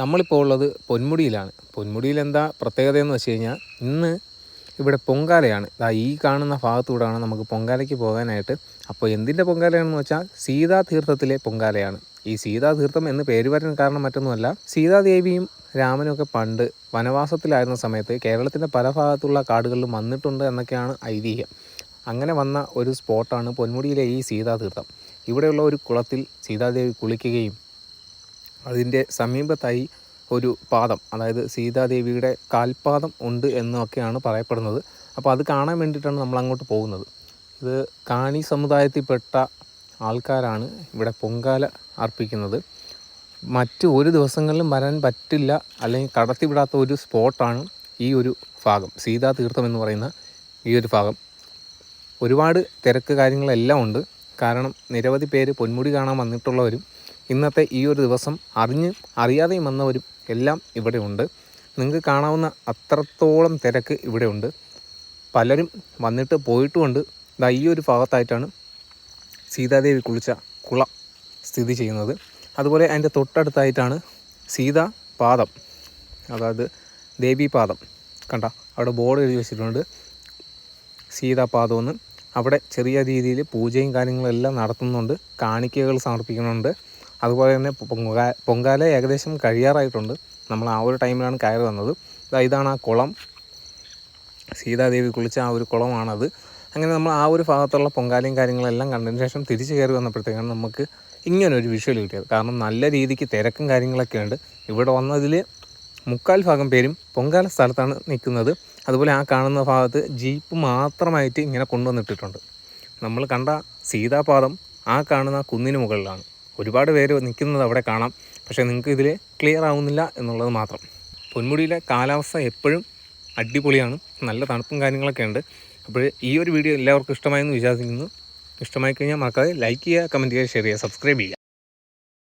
നമ്മളിപ്പോൾ ഉള്ളത് പൊന്മുടിയിലാണ്. പൊന്മുടിയിൽ എന്താ പ്രത്യേകത എന്ന് വെച്ച് കഴിഞ്ഞാൽ ഇന്ന് ഇവിടെ പൊങ്കാലയാണ്. ഇതാ ഈ കാണുന്ന ഭാഗത്തൂടാണ് നമുക്ക് പൊങ്കാലയ്ക്ക് പോകാനായിട്ട്. അപ്പോൾ എന്തിന്റെ പൊങ്കാലയാണെന്ന് വെച്ചാൽ സീതാതീർത്ഥത്തിലെ പൊങ്കാലയാണ്. ഈ സീതാതീർത്ഥം എന്ന് പേര് വരാൻ കാരണം മറ്റൊന്നുമല്ല. സീതാദേവിയും രാമനുമൊക്കെ പണ്ട് വനവാസത്തിലായിരുന്ന സമയത്ത് കേരളത്തിന്റെ പല ഭാഗത്തുള്ള കാടുകളിലും വന്നിട്ടുണ്ട് എന്നൊക്കെയാണ് ഐതിഹ്യം. അങ്ങനെ വന്ന ഒരു സ്പോട്ടാണ് പൊന്മുടിയിലെ ഈ സീതാതീർത്ഥം. ഇവിടെയുള്ള ഒരു കുളത്തിൽ സീതാദേവി കുളിക്കുകയും അതിന്റെ സമീപത്തായി ഒരു പാദം അതായത് സീതാദേവിയുടെ കാൽപാദം ഉണ്ട് എന്നൊക്കെയാണ് പറയപ്പെടുന്നത്. അപ്പോൾ അത് കാണാൻ വേണ്ടിയിട്ടാണ് നമ്മൾ അങ്ങോട്ട് പോകുന്നത്. ഇത് കാണി സമുദായത്തിൽപ്പെട്ട ആൾക്കാരാണ് ഇവിടെ പൊങ്കാല അർപ്പിക്കുന്നത്. മറ്റ് ഒരു ദിവസങ്ങളിലും വരാൻ പറ്റില്ല അല്ലെങ്കിൽ കടത്തിവിടാത്ത ഒരു സ്പോട്ടാണ് ഈ ഒരു ഭാഗം സീതാ തീർത്ഥം എന്ന് പറയുന്ന ഈ ഒരു ഭാഗം. ഒരുപാട് തിരക്ക് കാര്യങ്ങളെല്ലാം ഉണ്ട്. കാരണം നിരവധി പേര് പൊന്മുടി കാണാൻ വന്നിട്ടുള്ളവരും ഇന്നത്തെ ഈ ഒരു ദിവസം അറിഞ്ഞ് അറിയാതെയും വന്നവരും എല്ലാം ഇവിടെ ഉണ്ട്. നിങ്ങൾക്ക് കാണാവുന്ന അത്രത്തോളം തിരക്ക് ഇവിടെ ഉണ്ട്. പലരും വന്നിട്ട് പോയിട്ടുമുണ്ട്. ഇതാ ഈ ഒരു ഭാഗത്തായിട്ടാണ് സീതാദേവി കുളിച്ച കുള സ്ഥിതി ചെയ്യുന്നത്. അതുപോലെ അതിന്റെ തൊട്ടടുത്തായിട്ടാണ് സീതാ പാദം. അതായത് ദേവീപാദം കണ്ട അവിടെ ബോർഡ് എഴുതി വെച്ചിട്ടുണ്ട്. സീതാപാദമെന്ന് അവിടെ ചെറിയ രീതിയിൽ പൂജയും കാര്യങ്ങളെല്ലാം നടത്തുന്നുണ്ട്. കാണിക്കകൾ സമർപ്പിക്കുന്നുണ്ട്. അതുപോലെ തന്നെ പൊങ്കാല പൊങ്കാല ഏകദേശം കഴിയാറായിട്ടുണ്ട്. നമ്മൾ ആ ഒരു ടൈമിലാണ് കയറി വന്നത്. ഇതാണ് ആ കുളം. സീതാദേവി കുളിച്ച ആ ഒരു കുളമാണത്. അങ്ങനെ നമ്മൾ ആ ഒരു ഭാഗത്തുള്ള പൊങ്കാലയും കാര്യങ്ങളെല്ലാം കണ്ടതിന് ശേഷം തിരിച്ച് കയറി വന്നപ്പോഴത്തേക്കാണ് നമുക്ക് ഇങ്ങനെ ഒരു വിഷ്വൽ കിട്ടിയത്. കാരണം നല്ല രീതിക്ക് തിരക്കും കാര്യങ്ങളൊക്കെ ഉണ്ട്. ഇവിടെ വന്നതിൽ മുക്കാൽ ഭാഗം പേരും പൊങ്കാല സ്ഥലത്താണ് നിൽക്കുന്നത്. അതുപോലെ ആ കാണുന്ന ഭാഗത്ത് ജീപ്പ് മാത്രമായിട്ട് ഇങ്ങനെ കൊണ്ടുവന്നിട്ടിട്ടുണ്ട്. നമ്മൾ കണ്ട സീതാപാദം ആ കാണുന്ന കുന്നിന് മുകളിലാണ്. ഒരുപാട് പേര് നിൽക്കുന്നത് അവിടെ കാണാം. പക്ഷേ നിങ്ങൾക്ക് ഇതിൽ ക്ലിയർ ആവുന്നില്ല എന്നുള്ളത് മാത്രം. പൊന്മുടിയിലെ കാലാവസ്ഥ എപ്പോഴും അടിപൊളിയാണ്. നല്ല തണുപ്പും കാര്യങ്ങളൊക്കെ ഉണ്ട്. അപ്പോൾ ഈ ഒരു വീഡിയോ എല്ലാവർക്കും ഇഷ്ടമായെന്ന് വിശ്വസിക്കുന്നു ഇഷ്ടമായി കഴിഞ്ഞാൽ മറക്കാതെ ലൈക്ക് ചെയ്യുക കമന്റ് ചെയ്യുക ഷെയർ ചെയ്യുക സബ്സ്ക്രൈബ് ചെയ്യുക.